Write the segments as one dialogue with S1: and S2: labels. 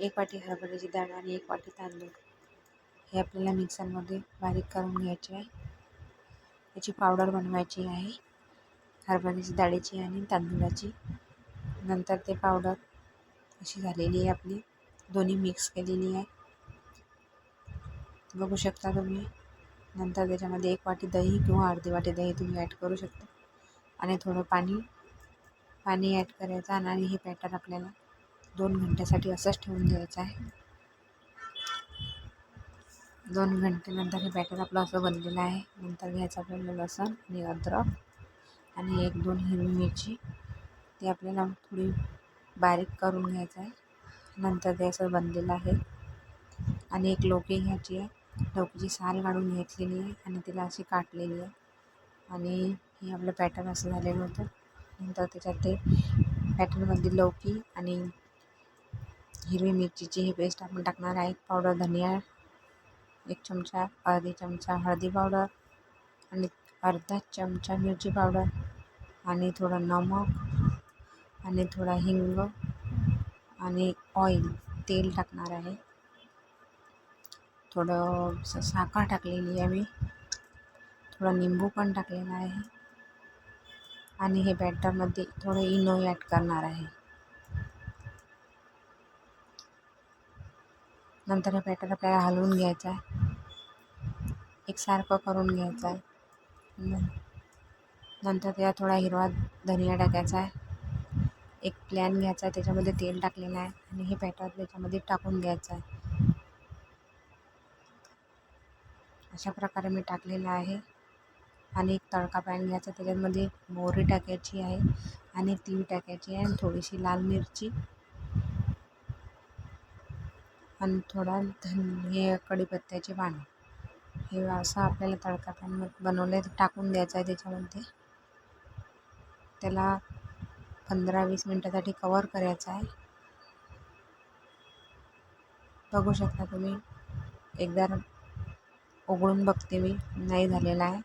S1: एक वाटी हरभऱ्याची डाळ आणि एक वाटी तांदूळ. हे आपल्याला मिक्सरमध्ये बारीक करून घ्यायचे आहे. याची पावडर बनवायची आहे. हरभऱ्याची डाळीची आणि तांदूळाची. नंतर ते पावडर अशी झालेली आहे आपली. दोन्ही मिक्स केलेली आहे. बघू शकता तुम्ही. नंतर त्याच्यामध्ये एक वाटी दही किंवा अर्धी वाटी दही तुम्ही ॲड करू शकता. आणि थोडं पाणी पाणी ॲड करायचं आणि हे पॅटर आपल्याला दोन घंट्यासाठी असंच ठेवून द्यायचं आहे. दोन घंटेनंतर हे बॅटर आपलं असं बनलेलं आहे. नंतर घ्यायचं आपल्याला लसण आणि अद्रक आणि एक दोन हिरवी मिरची. ती आपल्याला थोडी बारीक करून घ्यायचं आहे. नंतर ते असं बनलेलं आहे. आणि एक लोकी घ्यायची आहे. लौकीची साल काढून घेतलेली आहे आणि तिला अशी काटलेली आहे. आणि हे आपलं पॅटर्न असं झालेलं होतं. नंतर त्याच्यात ते पॅटर्नमध्ये लौकी आणि हिरवी मिरचीची ही पेस्ट आपण टाकणार आहे. पावडर धनिया एक चमचा अर्धी चमचा हळदी पावडर आणि अर्धा चमचा मिरची पावडर आणि थोडं नमक आणि थोडा हिंग आणि ऑइल तेल टाकणार आहे. थोडं साखर टाकलेली आहे मी. थोडं निंबू पण टाकलेला आहे. आणि हे बॅटरमध्ये थोडं इनो ॲड करणार आहे. नंतर हे बॅटर आपल्याला हलवून घ्यायचं आहे. एकसारखं करून घ्यायचं आहे. नंतर त्याला थोडा हिरवा धनिया टाकायचा आहे. एक प्लॅन घ्यायचा आहे त्याच्यामध्ये तेल टाकलेलं आहे आणि हे बॅटर त्याच्यामध्ये टाकून घ्यायचं आहे. अशा प्रकारे मी टाकलेलं आहे. आणि एक तडका पॅन घ्यायचा त्याच्यामध्ये मोहरी टाकायची आहे आणि तीळ टाकायची आहे आणि थोडीशी लाल मिरची आणि थोडा धन हे कढीपत्त्याचे पानं. हे असं आपल्याला तडका पॅन बनवलं टाकून द्यायचं आहे त्याच्यामध्ये. त्याला पंधरा वीस मिनटासाठी कवर करायचं आहे. बघू शकता तुम्ही एकदा उघडून बघते मी नाही झालेला आहे.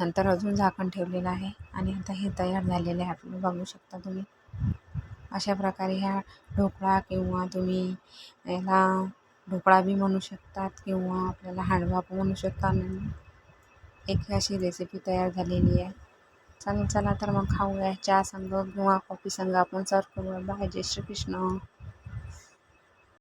S1: नंतर अजून झाकण ठेवलेलं आहे आणि आता हे तयार झालेलं आहे. आपलं बघू शकता तुम्ही. अशा प्रकारे ह्या ढोकळा किंवा तुम्ही याला ढोकळा बी म्हणू शकतात किंवा आपल्याला हांडवा पण म्हणू शकता. एक अशी रेसिपी तयार झालेली आहे. चल चला तर मग खाऊया. चहा संघ किंवा कॉफी संग आपण सर्व करूया. बाय जय श्रीकृष्ण.